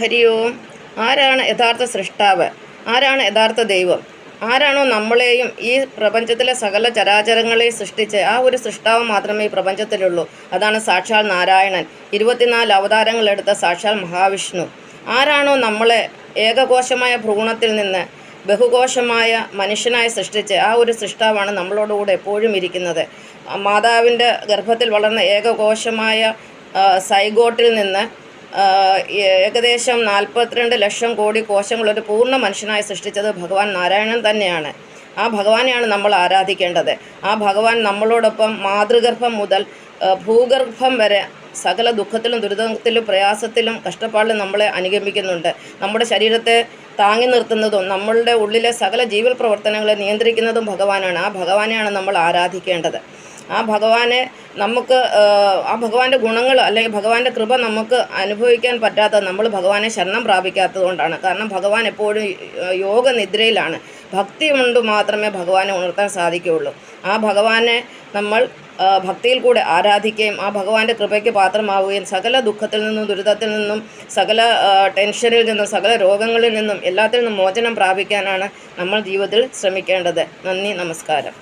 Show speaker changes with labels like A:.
A: ഹരി ഓം ആരാണ് യഥാർത്ഥ സൃഷ്ടാവ്? ആരാണ് യഥാർത്ഥ ദൈവം? ആരാണോ നമ്മളെയും ഈ പ്രപഞ്ചത്തിലെ സകല ചരാചരങ്ങളെയും സൃഷ്ടിച്ച് ആ ഒരു സൃഷ്ടാവ് മാത്രമേ ഈ പ്രപഞ്ചത്തിലുള്ളൂ. അതാണ് സാക്ഷാൽ നാരായണൻ. ഇരുപത്തിനാല് അവതാരങ്ങളെടുത്ത സാക്ഷാൽ മഹാവിഷ്ണു. ആരാണോ നമ്മളെ ഏകകോശമായ ഭ്രൂണത്തിൽ നിന്ന് ബഹുകോശമായ മനുഷ്യനായി സൃഷ്ടിച്ച് ആ ഒരു സൃഷ്ടാവാണ് നമ്മളോടുകൂടെ എപ്പോഴും ഇരിക്കുന്നത്. മാതാവിന്റെ ഗർഭത്തിൽ വളർന്ന ഏകകോശമായ സൈഗോട്ടിൽ നിന്ന് ഏകദേശം നാൽപ്പത്തിരണ്ട് ലക്ഷം കോടി കോശങ്ങളൊരു പൂർണ മനുഷ്യനായി സൃഷ്ടിച്ചത് ഭഗവാൻ നാരായണൻ തന്നെയാണ്. ആ ഭഗവാനെയാണ് നമ്മൾ ആരാധിക്കേണ്ടത്. ആ ഭഗവാൻ നമ്മളോടൊപ്പം മാതൃഗർഭം മുതൽ ഭൂഗർഭം വരെ സകല ദുഃഖത്തിലും ദുരിതത്തിലും പ്രയാസത്തിലും കഷ്ടപ്പാടിലും നമ്മളെ അനുഗമിക്കുന്നുണ്ട്. നമ്മുടെ ശരീരത്തെ താങ്ങി നിർത്തുന്നതും നമ്മളുടെ ഉള്ളിലെ സകല ജീവൽ പ്രവർത്തനങ്ങളെ നിയന്ത്രിക്കുന്നതും ഭഗവാനാണ്. ആ ഭഗവാനെയാണ് നമ്മൾ ആരാധിക്കേണ്ടത്. ആ ഭഗവാനെ നമുക്ക് ആ, ഭഗവാന്റെ ഗുണങ്ങൾ അല്ലെങ്കിൽ ഭഗവാന്റെ കൃപ നമുക്ക് അനുഭവിക്കാൻ പറ്റാത്ത നമ്മൾ ഭഗവാനെ ശരണം പ്രാപിക്കാത്തത് കൊണ്ടാണ്. കാരണം ഭഗവാൻ എപ്പോഴും യോഗ നിദ്രയിലാണ് ഭക്തി കൊണ്ട് മാത്രമേ ഭഗവാനെ ഉണർത്താൻ സാധിക്കുകയുള്ളൂ. ആ ഭഗവാനെ നമ്മൾ ഭക്തിയിൽ കൂടെ ആരാധിക്കുകയും ആ ഭഗവാന്റെ കൃപയ്ക്ക് പാത്രമാവുകയും സകല ദുഃഖത്തിൽ നിന്നും ദുരിതത്തിൽ നിന്നും സകല ടെൻഷനിൽ നിന്നും സകല രോഗങ്ങളിൽ നിന്നും എല്ലാത്തിൽ നിന്നും മോചനം പ്രാപിക്കാനാണ് നമ്മൾ ജീവിതത്തിൽ ശ്രമിക്കേണ്ടത്. നന്ദി നമസ്കാരം.